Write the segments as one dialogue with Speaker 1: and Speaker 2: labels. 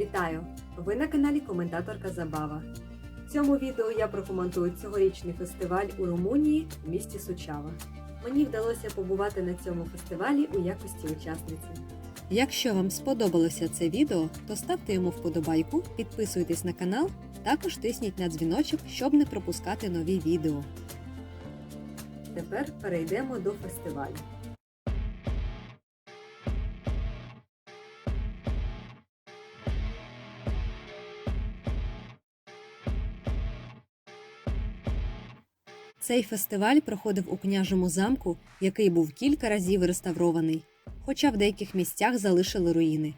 Speaker 1: Вітаю! Ви на каналі Коментаторка Забава. В цьому відео я прокоментую цьогорічний фестиваль у Румунії в місті Сучава. Мені вдалося побувати на цьому фестивалі у якості учасниці. Якщо вам сподобалося це відео, то ставте йому вподобайку, підписуйтесь на канал, також тисніть на дзвіночок, щоб не пропускати нові відео. Тепер перейдемо до фестивалю. Цей фестиваль проходив у княжому замку, який був кілька разів реставрований, хоча в деяких місцях залишили руїни.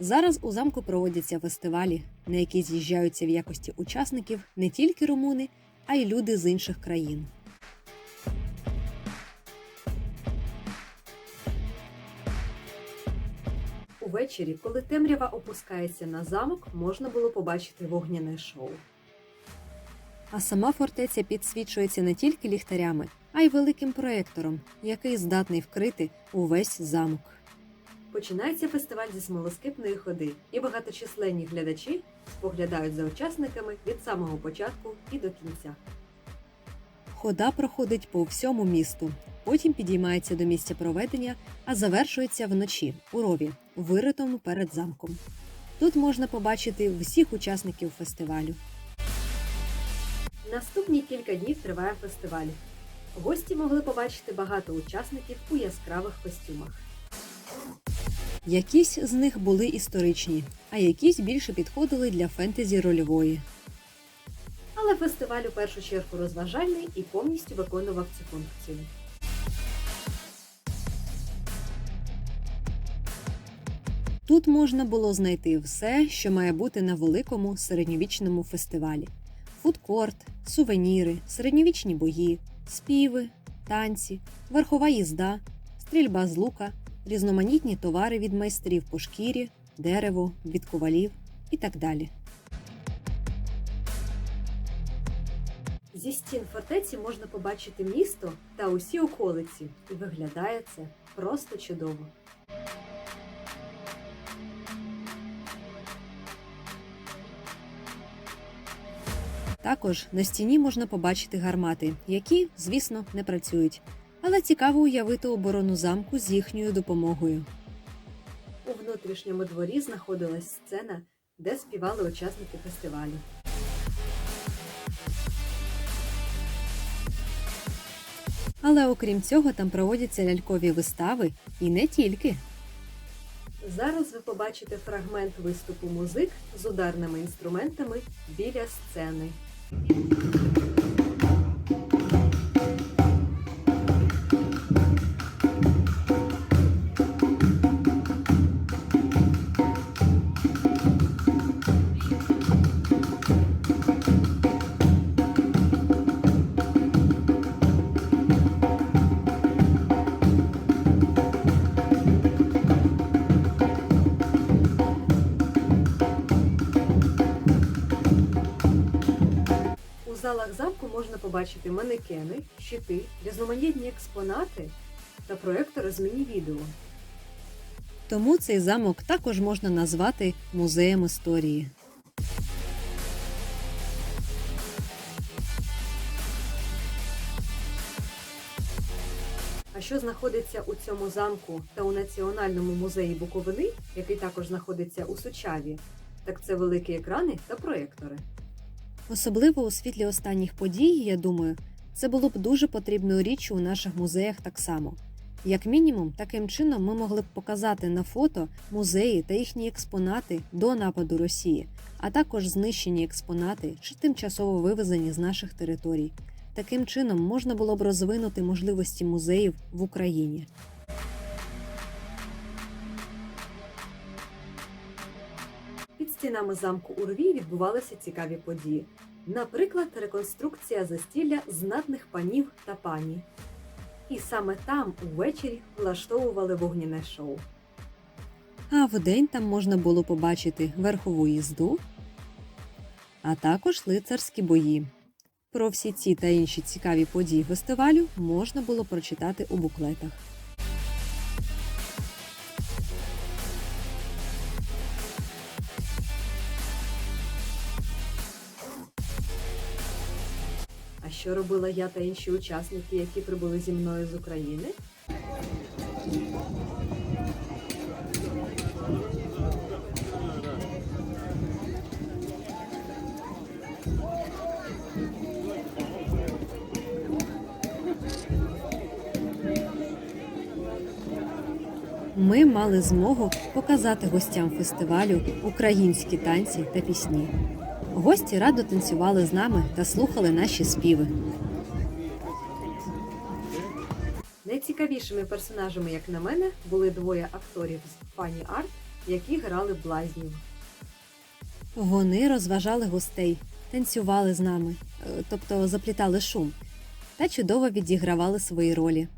Speaker 1: Зараз у замку проводяться фестивалі, на які з'їжджаються в якості учасників не тільки румуни, а й люди з інших країн. Увечері, коли темрява опускається на замок, можна було побачити вогняне шоу. А сама фортеця підсвічується не тільки ліхтарями, а й великим проектором, який здатний вкрити увесь замок. Починається фестиваль зі смолоскипної ходи, і багаточисленні глядачі споглядають за учасниками від самого початку і до кінця. Хода проходить по всьому місту, потім підіймається до місця проведення, а завершується вночі у рові, виритому перед замком. Тут можна побачити всіх учасників фестивалю. Наступні кілька днів триває фестиваль. Гості могли побачити багато учасників у яскравих костюмах. Якісь з них були історичні, а якісь більше підходили для фентезі рольової. Але фестиваль у першу чергу розважальний і повністю виконував цю функцію. Тут можна було знайти все, що має бути на великому середньовічному фестивалі: фудкорт, сувеніри, середньовічні бої, співи, танці, верхова їзда, стрільба з лука, різноманітні товари від майстрів по шкірі, дерево, від ковалів і так далі. Зі стін фортеці можна побачити місто та усі околиці, і виглядає це просто чудово. Також на стіні можна побачити гармати, які, звісно, не працюють, але цікаво уявити оборону замку з їхньою допомогою. У внутрішньому дворі знаходилась сцена, де співали учасники фестивалю. Але окрім цього, там проводяться лялькові вистави і не тільки. Зараз ви побачите фрагмент виступу музик з ударними інструментами біля сцени. あっ! Залах замку можна побачити манекени, щити, різноманітні експонати та проектори з міні-відео. Тому цей замок також можна назвати музеєм історії. А що знаходиться у цьому замку та у Національному музеї Буковини, який також знаходиться у Сучаві, так це великі екрани та проектори. Особливо у світлі останніх подій, я думаю, це було б дуже потрібною річчю у наших музеях так само. Як мінімум, таким чином ми могли б показати на фото музеї та їхні експонати до нападу Росії, а також знищені експонати чи тимчасово вивезені з наших територій. Таким чином можна було б розвинути можливості музеїв в Україні. Стінами замку Урві відбувалися цікаві події. Наприклад, реконструкція застілля знатних панів та пані. І саме там увечері влаштовували вогняне шоу. А вдень там можна було побачити верхову їзду, а також лицарські бої. Про всі ці та інші цікаві події фестивалю можна було прочитати у буклетах. Що робила я та інші учасники, які прибули зі мною з України? Ми мали змогу показати гостям фестивалю українські танці та пісні. Гості радо танцювали з нами та слухали наші співи. Найцікавішими персонажами, як на мене, були двоє акторів з Funny Art, які грали блазнів. Вони розважали гостей, танцювали з нами, е, тобто заплітали шум, та чудово відігравали свої ролі,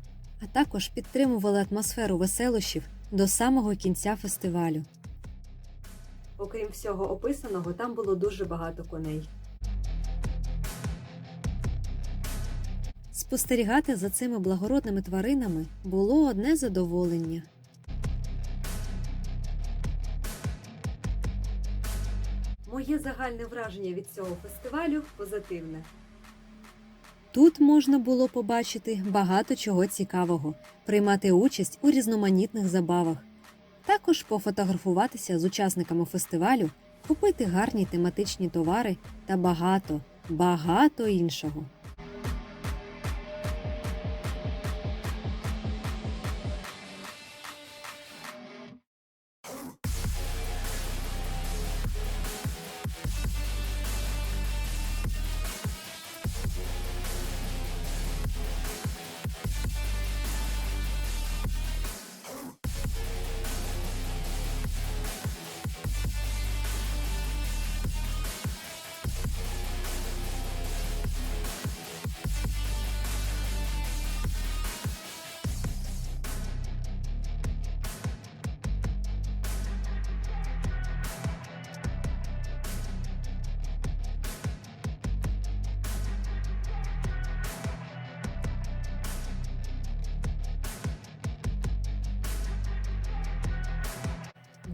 Speaker 1: а також підтримували атмосферу веселощів до самого кінця фестивалю. Окрім всього описаного, там було дуже багато коней. Спостерігати за цими благородними тваринами було одне задоволення. Моє загальне враження від цього фестивалю позитивне. Тут можна було побачити багато чого цікавого, приймати участь у різноманітних забавах, також пофотографуватися з учасниками фестивалю, купити гарні тематичні товари та багато, багато іншого.